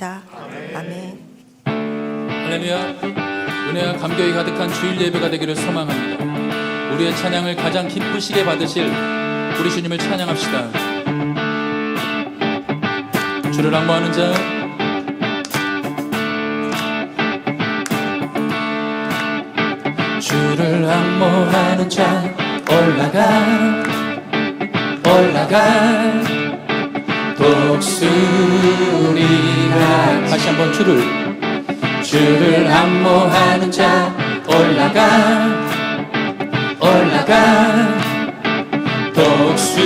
아멘. 할렐루야. 은혜와 감격이 가득한 주일 예배가 되기를 소망합니다. 우리의 찬양을 가장 기쁘시게 받으실 우리 주님을 찬양합시다. 주를 악모하는 자. 주를 악모하는 자 올라가 올라가. 한 번 주를 주를 안모하는 자 올라가. 올라가. 독수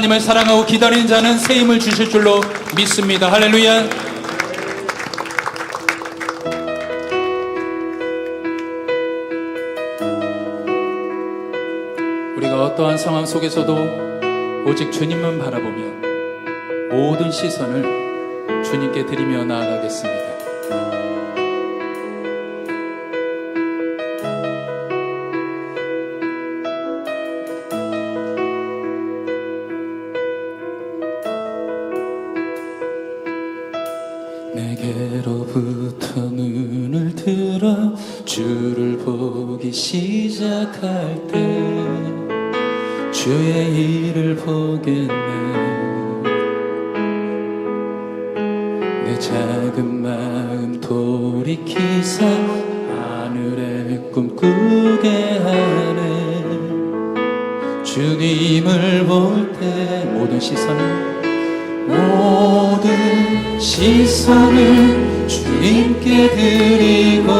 하나님을 사랑하고 기다리는 자는 새 힘을 주실 줄로 믿습니다. 할렐루야. 우리가 어떠한 상황 속에서도 오직 주님만 바라보며 모든 시선을 주님께 드리며 나아가겠습니다. 내게로부터 눈을 들어 주를 보기 시작할 때 주의 일을 보겠네. 내 작은 마음 돌이키사 하늘에 꿈꾸게 하네. 주님을 볼 때 모든 시선을 모든 시선을 주님께 드리고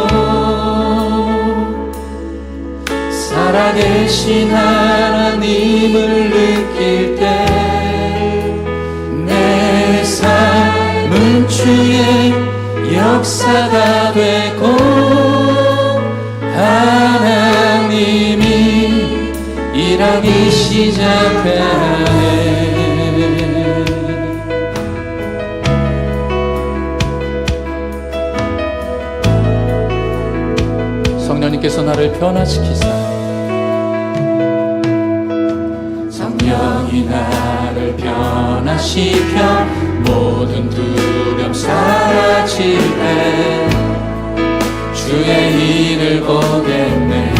살아계신 하나님을 느낄 때 내 삶은 주의 역사가 되고 하나님이 일하기 시작해. 하나님께서 나를 변화시키사. 성령이 나를 변화시켜 모든 두려움 사라질 때 주의 일을 보겠네.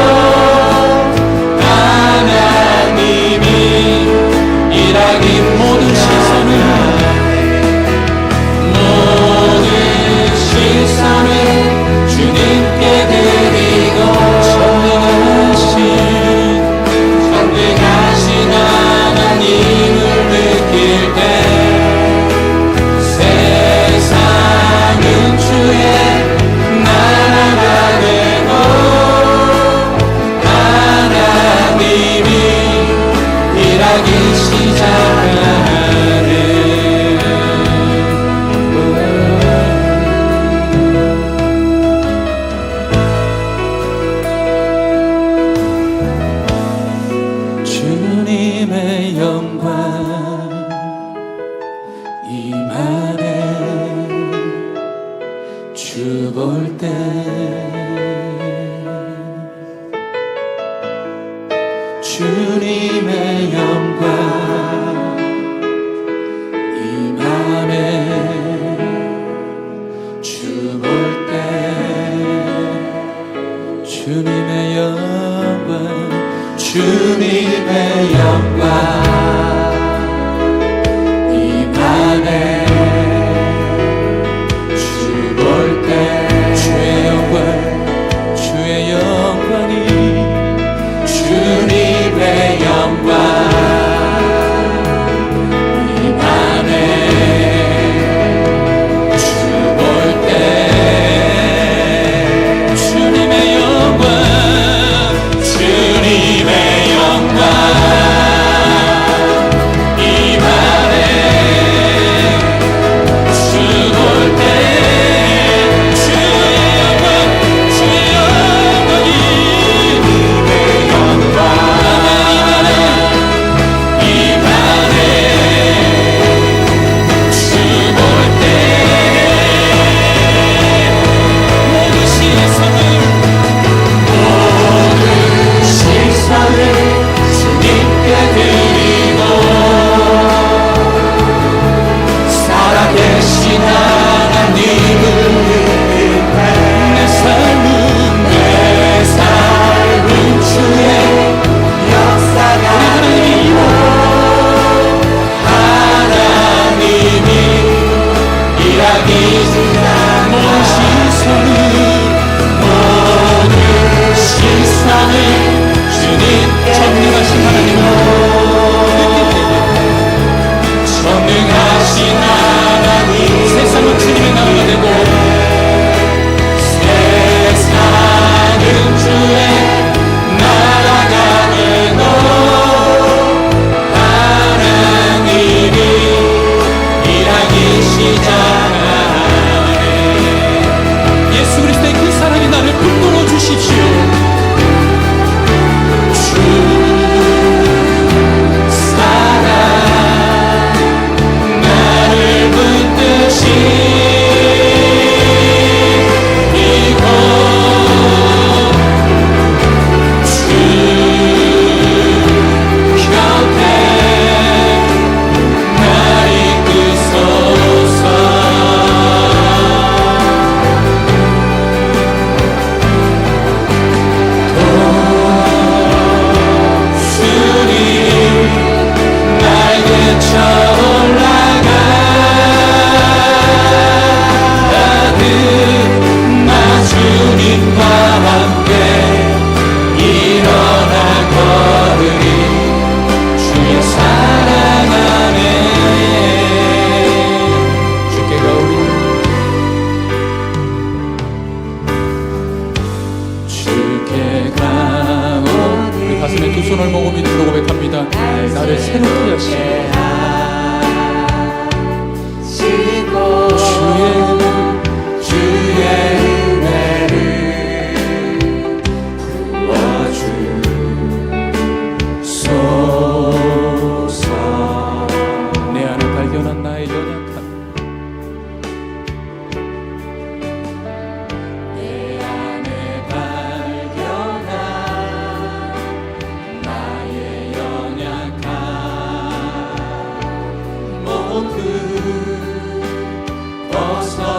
주님의 영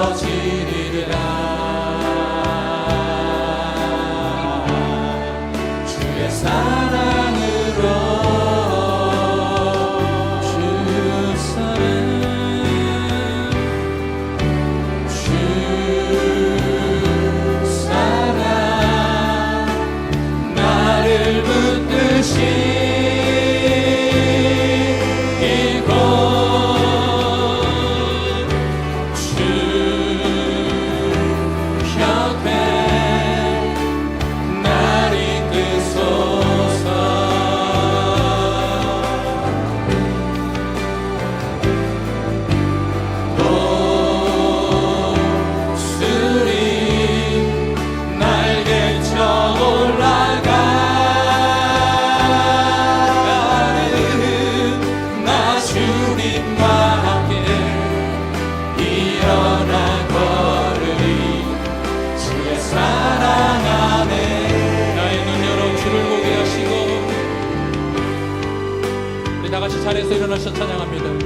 이루어지리라. 일어나셔 찬양합니다.